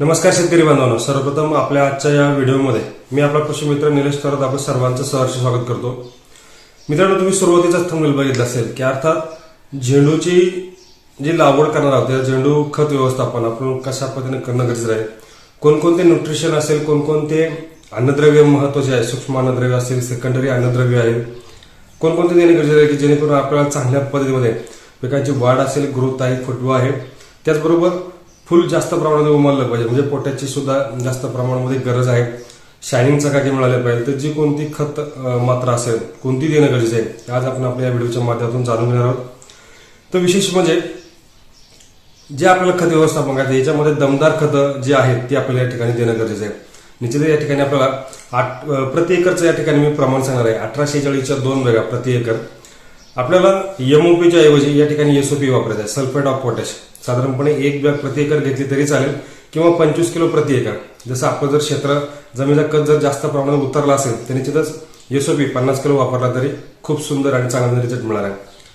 नमस्कार शेतकरी बांधवांनो. सर्वप्रथम आपल्या आजच्या या व्हिडिओमध्ये मी आपला कृषी मित्र निलेश करत आपण सर्वांचं सहर्ष स्वागत करतो. मित्रांनो तुम्ही सुरुवातीचाच थंबनेल बघितलं असेल की अर्थात झेंडूची जी लागवड करणार आहोत त्या झेंडू खत व्यवस्थापन आपण कशा पद्धतीने करणं गरजेचं आहे? कोणकोणते न्यूट्रिशन असेल कोणकोणते अन्नद्रव्य महत्त्वाचे आहे? सूक्ष्म अन्नद्रव्य असेल सेकंडरी अन्नद्रव्य आहे. कोणकोणते देणे गरजेचं आहे की जेणेकरून आपल्याला चांगल्या पद्धतीमध्ये पिकांची वाढ असेल ग्रोथ आहे फुटवा आहे. त्याचबरोबर फुल जास्त प्रमाणात उमललं पाहिजे. म्हणजे पोट्याची सुद्धा जास्त प्रमाणामध्ये गरज आहे. शायनिंग चकाकी मिळाल्या पाहिजे. तर जी कोणती खत मात्रा असेल कोणती देणं गरजेचं आहे आज आपण आपल्या या व्हिडिओच्या माध्यमातून जाणून घेणार आहोत. तर विशेष म्हणजे जे आपल्याला खत व्यवस्थापन करायचं आहे, याच्यामध्ये दमदार खतं जी आहेत ती आपल्याला या ठिकाणी देणं गरजेचं आहे. निश्चितच या ठिकाणी आपल्याला आठ प्रति एकरचं या ठिकाणी मी प्रमाण सांगणार आहे. अठराशे चाळीसच्या दोन बॅगा प्रति एकर. आपल्याला एमओपीच्या ऐवजी या ठिकाणी एसओपी वापरायचं आहे. सल्फेट ऑफ पोटॅश साधारणपणे एक बॅग प्रति एकर घेतली तरी चालेल किंवा पंचवीस किलो प्रति एकर. जसं आपलं जर क्षेत्र जमिनीचा कच जर जास्त प्रमाणात उतरला असेल तर निश्चितच एसओपी पन्नास किलो वापरला तरी खूप सुंदर आणि चांगला रिझल्ट मिळणार आहे.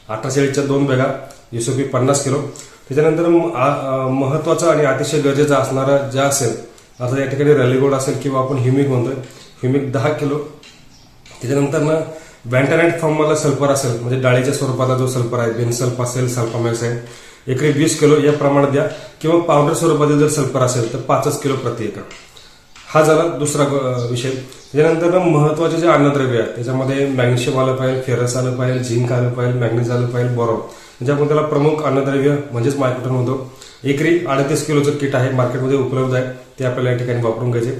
अठराशे चाळीसच्या दोन बॅगा एसओपी पन्नास किलो. त्याच्यानंतर म- आ- आणि अतिशय गरजेचं असणारं ज्या असेल आता या ठिकाणी रॅलीगोड असेल किंवा आपण ह्युमिक म्हणतोय ह्युमिक दहा किलो. त्याच्यानंतर ना बँटानाईट फॉर्मवाला सल्फर असेल म्हणजे डाळीच्या स्वरूपाचा जो सल्फर आहे बेनसल्फ असेल सल्फामॅक्स आहे. एकरी वीस किलो या प्रमाणात द्या. किंवा पावडर स्वरूपातील जर सल्फर असेल तर पाचच किलो प्रति एकर. हा झाला दुसरा विषय. त्याच्यानंतर ना महत्त्वाचे जे अन्नद्रव्य आहेत त्याच्यामध्ये मॅग्नेशियम आलं पाहिजे फेरस आलं पाहिजे झिंक आलं पाहिजे मॅग्नेज आलं पाहिजे बोरॉन. म्हणजे आपण त्याला प्रमुख अन्नद्रव्य म्हणजेच मायक्रोटन म्हणतो एकरी अडतीस किलोचं किट आहे मार्केटमध्ये उपलब्ध आहे. ते आपल्याला या ठिकाणी वापरून घ्यायचे.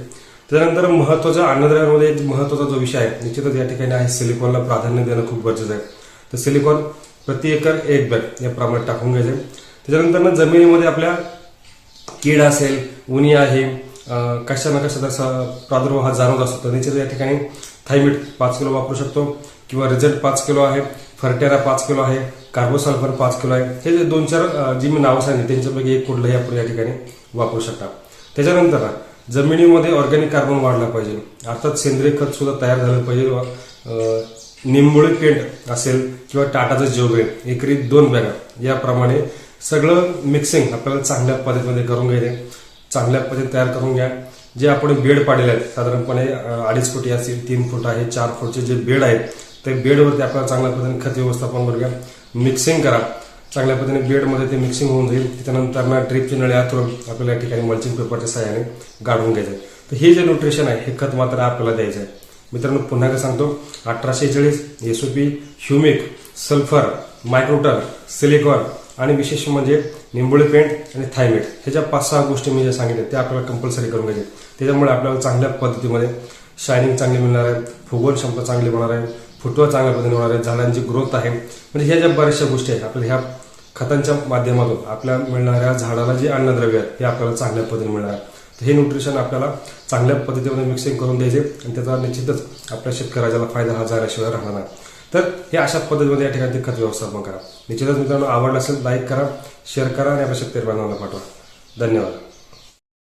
त्यानंतर महत्त्वाच्या अन्नद्रव्यामध्ये एक महत्त्वाचा जो विषय आहे निश्चितच या ठिकाणी आहे सिलिकॉनला प्राधान्य देणं खूप गरजेचं आहे. तर सिलिकॉन प्रति एकर एक बॅग या प्रमाणात टाकून घ्यायचे. त्याच्यानंतर ना जमिनीमध्ये आपल्या कीड असेल उनी आहे कशा ना कशा तसा प्रादुर्भाव हा जाणवत असतो. तर निश्चित या ठिकाणी थायमिट पाच किलो वापरू शकतो किंवा रिझल्ट पाच किलो आहे फर्टेरा पाच किलो आहे कार्बोसल्फर पाच किलो आहे. हे जे दोन चार जी मी नावं सांगितली त्यांच्यापैकी एक कुठलंही आपण या ठिकाणी वापरू शकता. त्याच्यानंतर जमिनीमध्ये ऑर्गॅनिक कार्बन वाढला पाहिजे. अर्थात सेंद्रिय खत सुद्धा तयार झालं पाहिजे निंबोळी पेंट असेल किंवा टाटाचं जेवबे एकरी दोन बॅगा. याप्रमाणे सगळं मिक्सिंग आपल्याला चांगल्या पद्धतीमध्ये करून घ्यायचे. चांगल्या पद्धतीने तयार करून घ्या. जे आपण बेड पाडलेले आहेत साधारणपणे अडीच फूट असतील तीन फूट आहे चार फूटचे जे बेड आहेत ते बेडवरती आपल्याला चांगल्या पद्धतीने खत व्यवस्थापन करूया मिक्सिंग करा. चांगल्या पद्धतीने बेडमध्ये ते मिक्सिंग होऊन जाईल. त्याच्यानंतर ना ड्रिपची नळी आतरून आपल्याला या ठिकाणी मल्चिंग पेपरच्या सहाय्याने गाडून घ्यायचं. आहे तर हे जे न्यूट्रिशन आहे हे खत मात्र आपल्याला द्यायचं आहे. मित्रांनो पुन्हा एकदा सांगतो अठराशे चाळीस एसओपी ह्युमिक सल्फर मायक्रोटर सिलिकॉन आणि विशेष म्हणजे निंबोळी पेंट आणि थायमेट. ह्या ज्या पाच सहा गोष्टी मी ज्या सांगितल्या त्या आपल्याला कंपल्सरी करून घ्यायचे त्याच्यामुळे आपल्याला चांगल्या पद्धतीमध्ये शायनिंग चांगली मिळणार आहे फुगवण क्षमता चांगली होणार आहे फुटवा चांगल्या पद्धतीने होणार आहे झाडांची ग्रोथ आहे. म्हणजे ह्या ज्या बऱ्याचशा गोष्टी आहेत आपल्याला ह्या खतांच्या माध्यमातून आपल्या मिळणाऱ्या झाडाला जे अन्नद्रव्य आहे हे आपल्याला चांगल्या पद्धतीने मिळणार आहे. हे न्यूट्रिशन आपल्याला चांगल्या पद्धतीमध्ये मिक्सिंग करून द्यायचे आणि त्याचा निश्चितच आपल्या शेतकऱ्याला फायदा हा झाल्याशिवाय राहणार नाही. तर हे अशा पद्धतीमध्ये या ठिकाणी खत व्यवस्थापन करा. निश्चितच मित्रांनो आवडलं असेल लाईक करा शेअर करा आणि आपल्या शेतकरी बांधवांना पाठवा. धन्यवाद.